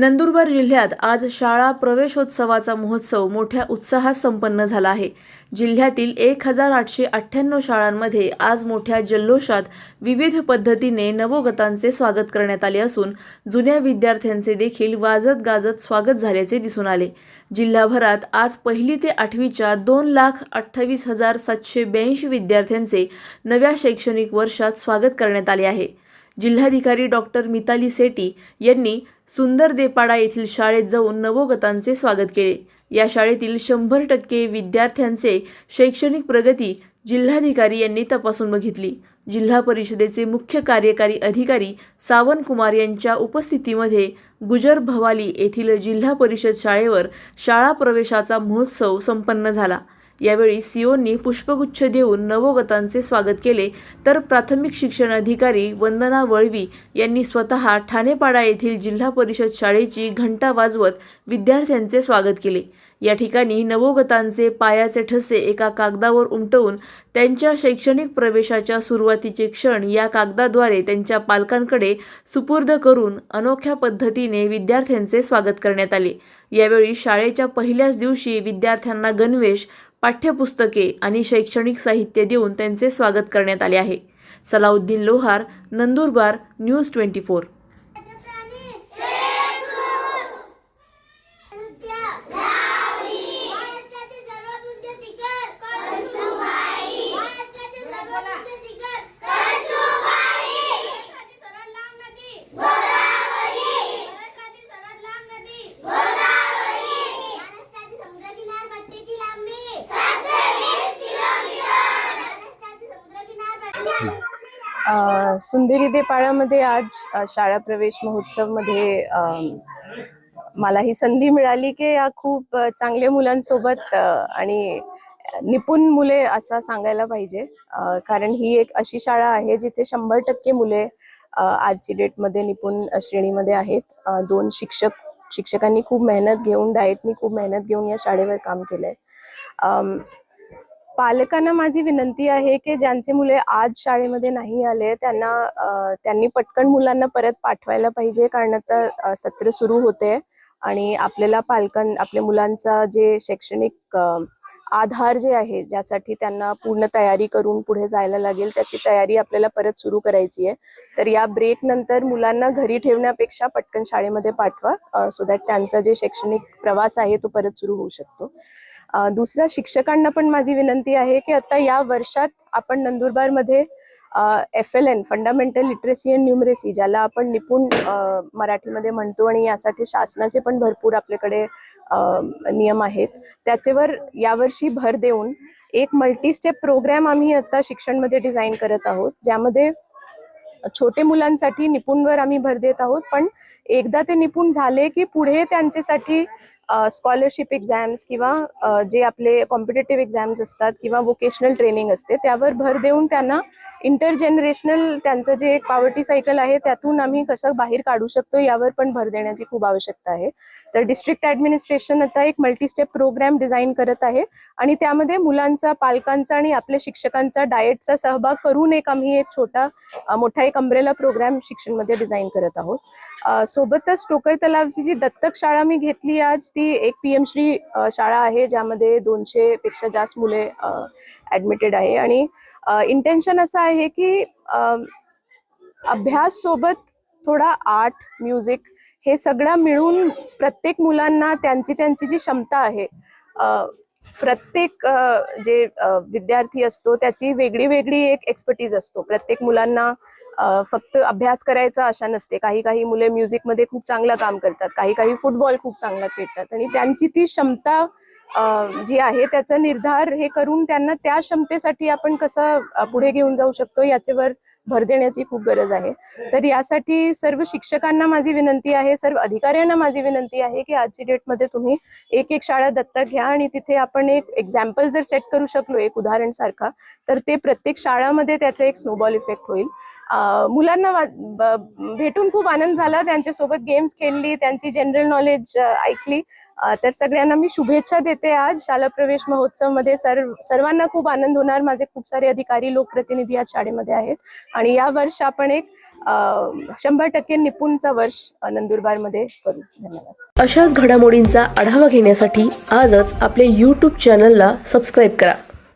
नंदुरबार जिल्ह्यात आज शाळा प्रवेशोत्सवाचा महोत्सव मोठ्या उत्साहात संपन्न झाला आहे. जिल्ह्यातील एक हजार आठशे अठ्ठ्याण्णव शाळांमध्ये आज मोठ्या जल्लोषात विविध पद्धतीने नवोगतांचे स्वागत करण्यात आले असून जुन्या विद्यार्थ्यांचे देखील वाजत गाजत स्वागत झाल्याचे दिसून आले. जिल्हाभरात आज पहिली ते आठवीच्या दोन लाख अठ्ठावीस हजार सातशे ब्याऐंशी विद्यार्थ्यांचे नव्या शैक्षणिक वर्षात स्वागत करण्यात आले आहे. जिल्हाधिकारी डॉक्टर मिताली सेटी यांनी सुंदर देपाडा येथील शाळेत जाऊन नवोगतांचे स्वागत केले. या शाळेतील शंभर टक्के विद्यार्थ्यांचे शैक्षणिक प्रगती जिल्हाधिकारी यांनी तपासून बघितली. जिल्हा परिषदेचे मुख्य कार्यकारी अधिकारी सावन कुमार यांच्या उपस्थितीमध्ये गुजर भवाली येथील जिल्हा परिषद शाळेवर शाळा प्रवेशाचा महोत्सव संपन्न झाला. यावेळी सीओनी पुष्पगुच्छ देऊन नवोगतांचे स्वागत केले. तर प्राथमिक शिक्षण अधिकारी वंदना वळवी यांनी स्वतः ठाणेपाडा येथील जिल्हा परिषद शाळेची घंटा वाजवत विद्यार्थ्यांचे स्वागत केले. या ठिकाणी नवोगतांचे पायाचे ठसे एका कागदावर उमटवून त्यांच्या शैक्षणिक प्रवेशाच्या सुरुवातीचे क्षण या कागदाद्वारे त्यांच्या पालकांकडे सुपूर्द करून अनोख्या पद्धतीने विद्यार्थ्यांचे स्वागत करण्यात आले. यावेळी शाळेच्या पहिल्याच दिवशी विद्यार्थ्यांना गणवेश पाठ्यपुस्तके आणि शैक्षणिक साहित्य देऊन त्यांचे स्वागत करण्यात आले आहे. Salauddin Lohar Nandurbar news twenty four. सुंदरी देपाळामध्ये आज शाळा प्रवेश महोत्सवमध्ये मला ही संधी मिळाली की या खूप चांगल्या मुलांसोबत आणि निपुण मुले असं सांगायला पाहिजे. कारण ही एक अशी शाळा आहे जिथे शंभर टक्के मुले आजची डेटमध्ये निपुण श्रेणीमध्ये आहेत. दोन शिक्षक शिक्षकांनी खूप मेहनत घेऊन डाएटनी खूप मेहनत घेऊन या शाळेवर काम केलंय. पालकांना माझी विनंती आहे की ज्यांचे मुले आज शाळेमध्ये नाही आले त्यांना त्यांनी पटकन मुलांना परत पाठवायला पाहिजे कारण आता सत्र सुरू होते आणि आपल्याला पालकां आपल्या मुलांचा जे शैक्षणिक आधार जे आहे ज्यासाठी त्यांना पूर्ण तयारी करून पुढे जायला लागेल त्याची तयारी आपल्याला परत सुरू करायची आहे. तर या ब्रेक नंतर मुलांना घरी ठेवण्यापेक्षा पटकन शाळेमध्ये पाठवा सो दॅट त्यांचा जे शैक्षणिक प्रवास आहे तो परत सुरू होऊ शकतो. दुसऱ्या शिक्षकांना पण माझी विनंती आहे की आता या वर्षात आपण नंदुरबारमध्ये F L N fundamental literacy and numeracy ज्याला आपण निपुण मराठीमध्ये म्हणतो आणि यासाठी शासनाचे पण भरपूर आपल्याकडे नियम आहेत. त्याचेवर यावर्षी भर देऊन एक मल्टी स्टेप प्रोग्रॅम आम्ही आता शिक्षणमध्ये डिझाईन करत आहोत ज्यामध्ये छोटे मुलांसाठी निपुणवर आम्ही भर देत आहोत. पण एकदा ते निपुण झाले की पुढे त्यांच्यासाठी स्कॉलरशिप एक्झाम्स किंवा जे आपले कॉम्पिटेटिव्ह एक्झाम्स असतात किंवा वोकेशनल ट्रेनिंग असते त्यावर भर देऊन त्यांना इंटरजनरेशनल त्यांचं जे एक पॉवर्टी सायकल आहे त्यातून आम्ही कसं बाहेर काढू शकतो यावर पण भर देण्याची खूप आवश्यकता आहे. तर डिस्ट्रिक्ट ऍडमिनिस्ट्रेशन आता एक मल्टी स्टेप प्रोग्राम डिझाईन करत आहे आणि त्यामध्ये मुलांचा पालकांचा आणि आपल्या शिक्षकांचा डाएटचा सहभाग करून एक आम्ही एक छोटा मोठा एक अम्ब्रेला प्रोग्राम शिक्षणमध्ये डिझाईन करत आहोत. सोबतच टोकर तलावची जी दत्तक शाळा मी घेतली आज ती एक पी एम श्री शाळा आहे ज्यामध्ये दोनशे पेक्षा जास्त मुले ऍडमिटेड आहे. आणि इंटेन्शन असं आहे की अभ्यास सोबत थोडा आर्ट म्युझिक हे सगळं मिळून प्रत्येक मुलांना त्यांची त्यांची जी क्षमता आहे प्रत्येक जे विद्यार्थी असतो त्याची वेगळी वेगळी एक एक्सपर्टीज असतो. प्रत्येक मुलांना फक्त अभ्यास करायचा अशा नसते. काही काही मुले म्युझिकमध्ये खूप चांगलं काम करतात. काही काही फुटबॉल खूप चांगला खेळतात. आणि त्यांची ती क्षमता जी आहे त्याचा निर्धार हे करून त्यांना त्या क्षमतेसाठी आपण कसं पुढे घेऊन जाऊ शकतो याच्यावर भर देण्याची खूप गरज आहे. तर यासाठी सर्व शिक्षकांना माझी विनंती आहे सर्व अधिकाऱ्यांना माझी विनंती आहे की आजची डेटमध्ये तुम्ही एक एक शाळा दत्तक घ्या आणि तिथे आपण एक एक्झाम्पल जर सेट करू शकलो एक उदाहरण सारखा तर ते प्रत्येक शाळामध्ये त्याचा एक स्नोबॉल इफेक्ट होईल. मुलांना भेटून खूप आनंद झाला. त्यांच्यासोबत गेम्स खेळली त्यांची जनरल नॉलेज ऐकली. तर सगळ्यांना मी शुभेच्छा देते आज. शाला प्रवेश महोत्सवमध्ये सर्व सर्वांना खूप आनंद होणार. माझे खूप सारे अधिकारी लोकप्रतिनिधी आज शाळेमध्ये आहेत. आणि या वर्ष आपण एक शंभर टक्के निपुणचा वर्ष अ, नंदुरबारमध्ये करू. धन्यवाद. अशाच घडामोडींचा आढावा घेण्यासाठी आजच आपल्या यूट्यूब चॅनलला सबस्क्राईब करा.